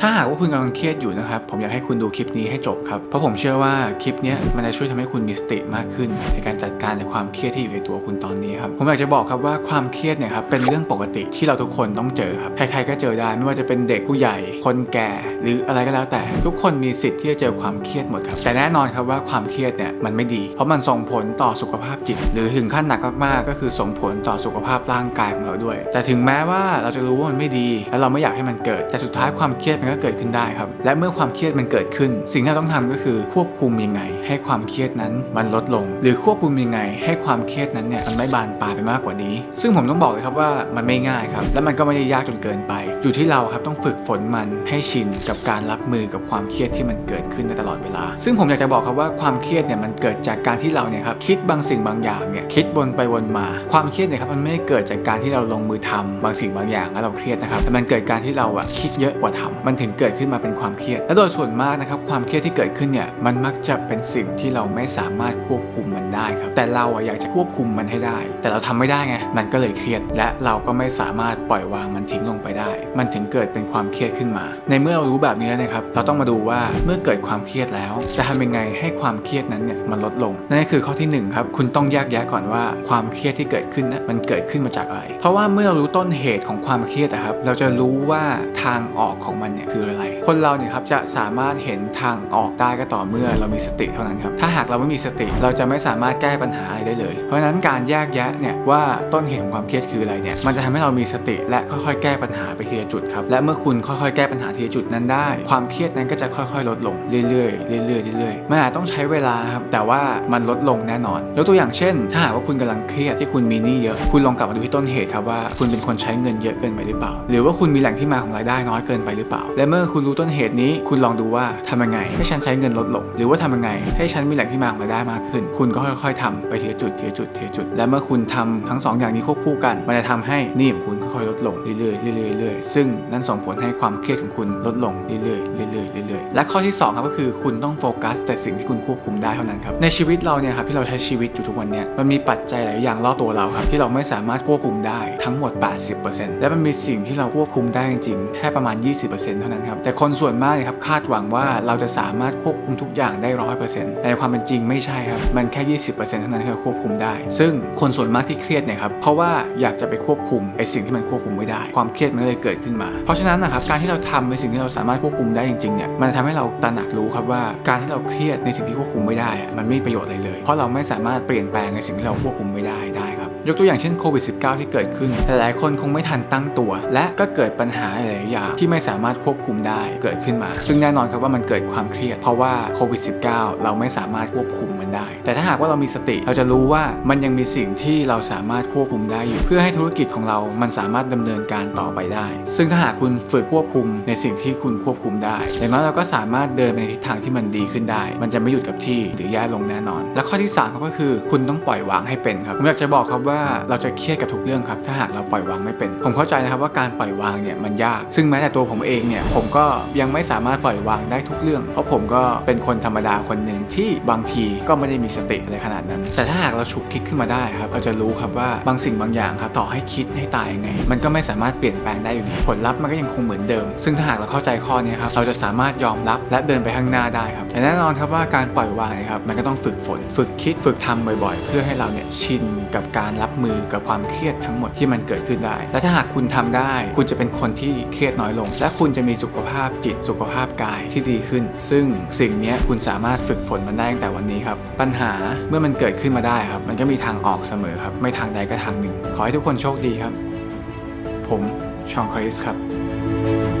ถ้าหากว่าคุณกำลังเครียดอยู่นะครับ ผมอยากให้คุณดูคลิปนี้ให้จบครับ เพราะผมเชื่อว่าคลิปนี้มันจะช่วยทำให้คุณมีสติมากขึ้น ในการจัดการในความเครียดที่อยู่ในตัวคุณตอนนี้ครับ ผมอยากจะบอกครับว่าความเครียดเนี่ยครับเป็นเรื่องปกติที่เราทุกคนต้องเจอครับ ใครๆก็เจอได้ไม่ว่าจะเป็นเด็กผู้ใหญ่ คนแก่ หรืออะไรก็แล้วแต่ ทุกคนมีสิทธิ์ที่จะเจอความเครียดหมดครับ แต่แน่นอนครับว่าความเครียดเนี่ยมันไม่ดี เพราะมันส่งผลต่อสุขภาพจิต หรือถึงขั้นหนักมากๆก็คือส่งผลต่อสุขภาพร่างกายของเราด้วย แต่ถึงแม้ว่าเราจะรู้ว่ามันไม่ดี และเราไม่อยากให้มันเกิด แต่สุดท้ายความเครียดมันก็เกิดขึ้นได้ครับ และเมื่อความเครียดมันเกิดขึ้น สิ่งที่เราต้องทำก็คือควบคุมยังไง ให้ความเครียดนั้นมันลดลง หรือควบคุมยังไง ให้ความเครียดนั้นเนี่ยมันไม่บานปลายไปมากกว่านี้ ซึ่งผมต้องบอกเลยครับว่ามันไม่ง่ายครับ และมันก็ไม่ได้ยากจนเกินไป อยู่ที่เราครับต้องฝึกฝนมันให้ชินกับการรับมือกับความเครียดที่มันเกิดขึ้นในตลอดเวลา ซึ่งผมอยากจะบอกครับว่าความเครียดเนี่ยมันเกิดจากการที่เราเนี่ยครับคิดบางสิ่งบางอย่างเนี่ยคิดวนไปวนมา ความเครียดเนี่ยครับมันไม่เกิดจากการที่เราลงมือทำบางสิ่งบางอย่างแล้วเราเครียดนะครับแต่มันเกิดการที่เราอะคิดเยอะกว่าทำมันถึงเกิดขึ้นมาเป็นความเครียด และโดยส่วนมากนะครับความเครียดที่เกิดขึ้นเนี่ยมันมักจะเป็นสิ่งที่เราไม่สามารถควบคุม ได้ครับ แต่เราอะอยากจะควบคุมมันให้ได้ แต่เราทำไม่ได้ไง มันก็เลยเครียด และเราก็ไม่สามารถปล่อยวางมันทิ้งลงไปได้ มันถึงเกิดเป็นความเครียดขึ้นมา ในเมื่อเรารู้แบบนี้นะครับ เราต้องมาดูว่าเมื่อเกิดความเครียดแล้ว จะทำยังไงให้ความเครียดนั้นเนี่ยมันลดลง นั่นก็คือข้อที่หนึ่งครับ คุณต้องแยกแยะก่อนว่าความเครียดที่เกิดขึ้นนะมันเกิดขึ้นมาจากอะไร เพราะว่าเมื่อเรารู้ต้นเหตุของความเครียดอะครับ เราจะรู้ว่าทางออกของมันเนี่ยคืออะไร คนเราเนี่ยครับจะสามารถเห็นทางออกได้ก็ต่อเมื่อเรามีสติเท่านั้นครับ ถ้าหากเราไม่มีสติเราจะไม่สามารถแก้ปัญหาอะไรได้เลย เพราะฉะนั้นการแยกแยะเนี่ยว่าต้นเหตุของความเครียดคืออะไรเนี่ยมันจะทำให้เรามีสติและค่อยๆ แก้ปัญหาไปทีละจุดครับและเมื่อคุณค่อยๆ แก้ปัญหาทีละจุดนั้นได้ ความเครียดนั้นก็จะค่อยๆ ลดลงเรื่อยๆเรื่อยๆเรื่อยๆมันอาจต้องใช้เวลาครับแต่ว่ามันลดลงแน่นอนยกตัวอย่างเช่น ถ้าหากว่าคุณกำลังเครียดที่คุณมีหนี้เยอะ คุณลองกลับมาดูที่ต้นเหตุครับว่าคุณเป็นคนใช้เงินเยอะเกินไปหรือเปล่า หรือว่าคุณมีแหล่งที่มาของรายได้น้อยเกินไปหรือเปล่า และเมื่อคุณรู้ต้นเหตุนี้ คุณลองดูว่าทำยังไง ให้ฉันใช้เงินลดลง หรือว่าทำยังไง ให้ฉันมีแหล่งที่มาของรายได้มากขึ้น คุณก็ค่อยๆทำไปทีละจุดทีละจุดทีละจุด และเมื่อคุณทำทั้งสองอย่างนี้ควบคู่กัน มันจะทำให้หนี้ของคุณค่อยๆลดลงเรื่อยๆเรื่อยๆเรื่อยๆซึ่งนั่นส่งผลให้ความเครียดของคุณลดลงเรื่อยๆเรื่อยๆเรื่อยๆและข้อที่สองครับก็คือคุณต้องโฟกัส แต่สิ่งที่คุณควบคุมได้เท่านั้นครับในชีวิตเราเนี่ยครับที่เราใช้ชีวิตอยู่ทุกวันเนี้มันมีปัจจัยหลายอย่างรอบตัวเราครับที่เราไม่สามารถควบคุมได้ทั้งหมด 80%และมันมีสิ่งที่เราควบคุมได้จริงๆแค่ประมาณ 20%เท่านั้นครับแต่คนส่วนมากเนี่ยครับคาดหวังว่าเราจะสามารถควบคุมทุกอย่างได้ร้อยเปอร์เซ็นต์แต่ความเป็นจริงไม่ใช่ครับมันแค่20%เท่านั้นที่เราควบคุมได้ ซึ่งคนส่วนมากที่เครียดเนี่ยครับเพราะว่าอยากจะไปควบคุมไอ้สิ่งที่มันควบคุมไม่ได้ ความเครียดมันก็เลยเกิดขึ้นมา เพราะฉะนั้นนะครับการที่เราทำในสิ่งที่เราสามารถควบคุมได้จริงๆเนี่ยมันทำให้เราตระหนักรู้ครับว่าการที่เราเครียดในสิ่งที่ควบคุมไม่ได้ มันไม่มีประโยชน์อะไรเลย เพราะเราไม่สามารถเปลี่ยนแปลงในสิ่งที่เราควบคุมไม่ได้ได้ ยกตัวอย่างเช่นโควิด -19 ที่เกิดขึ้น หลายๆคนคงไม่ทันตั้งตัว และก็เกิดปัญหาหลายอย่างที่ไม่สามารถควบคุมได้เกิดขึ้นมา ซึ่งแน่นอนครับว่ามันเกิดความเครียด เพราะว่าโควิด -19 เราไม่สามารถควบคุมมันได้ แต่ถ้าหากว่าเรามีสติ เราจะรู้ว่ามันยังมีสิ่งที่เราสามารถควบคุมได้อยู่ เพื่อให้ธุรกิจของเรา มันสามารถดำเนินการต่อไปได้ ซึ่งถ้าหากคุณฝึกควบคุมในสิ่งที่คุณควบคุมได้อย่างน้อยเราก็สามารถเดินไปในทิศทางที่มันดีขึ้นได้ มันจะไม่หยุดกับที่หรือแย่ลงแน่นอน และข้อที่สามครับก็คือ คุณต้องปล่อยวางให้เป็นครับผมอยากจะบอกครับว่าาเราจะเครียดกับทุกเรื่องครับ ถ้าหากเราปล่อยวางไม่เป็น ผมเข้าใจนะครับว่าการปล่อยวางเนี่ยมันยาก ซึ่งแม้แต่ตัวผมเองเนี่ยผมก็ยังไม่สามารถปล่อยวางได้ทุกเรื่อง เพราะผมก็เป็นคนธรรมดาคนหนึ่งที่บางทีก็ไม่ได้มีสติอะไรขนาดนั้น แต่ถ้าหากเราฉุกคิดขึ้นมาได้ครับเราจะรู้ครับว่าบางสิ่งบางอย่างครับต่อให้คิดให้ตายยังไง มันก็ไม่สามารถเปลี่ยนแปลงได้อยู่ดีผลลัพธ์มันก็ยังคงเหมือนเดิม ซึ่งถ้าหากเราเข้าใจข้อนี้ครับเราจะสามารถยอมรับและเดินไปข้างหน้าได้ครับแต่แน่นอนครับว่าการปล่อยวางนยครับมันก็ต้องฝึกฝน ฝึกคิดฝึกทำบ่อย ๆ เพื่อให้เราเนี่ยชินกับการรับมือกับความเครียดทั้งหมดที่มันเกิดขึ้นได้ และถ้าหากคุณทำได้ คุณจะเป็นคนที่เครียดน้อยลง และคุณจะมีสุขภาพจิตสุขภาพกายที่ดีขึ้น ซึ่งสิ่งนี้คุณสามารถฝึกฝนมันได้ตั้งแต่วันนี้ครับ ปัญหาเมื่อมันเกิดขึ้นมาได้ครับ มันก็มีทางออกเสมอครับ ไม่ทางใดก็ทางหนึ่ง ขอให้ทุกคนโชคดีครับ ผมชองคริสครับ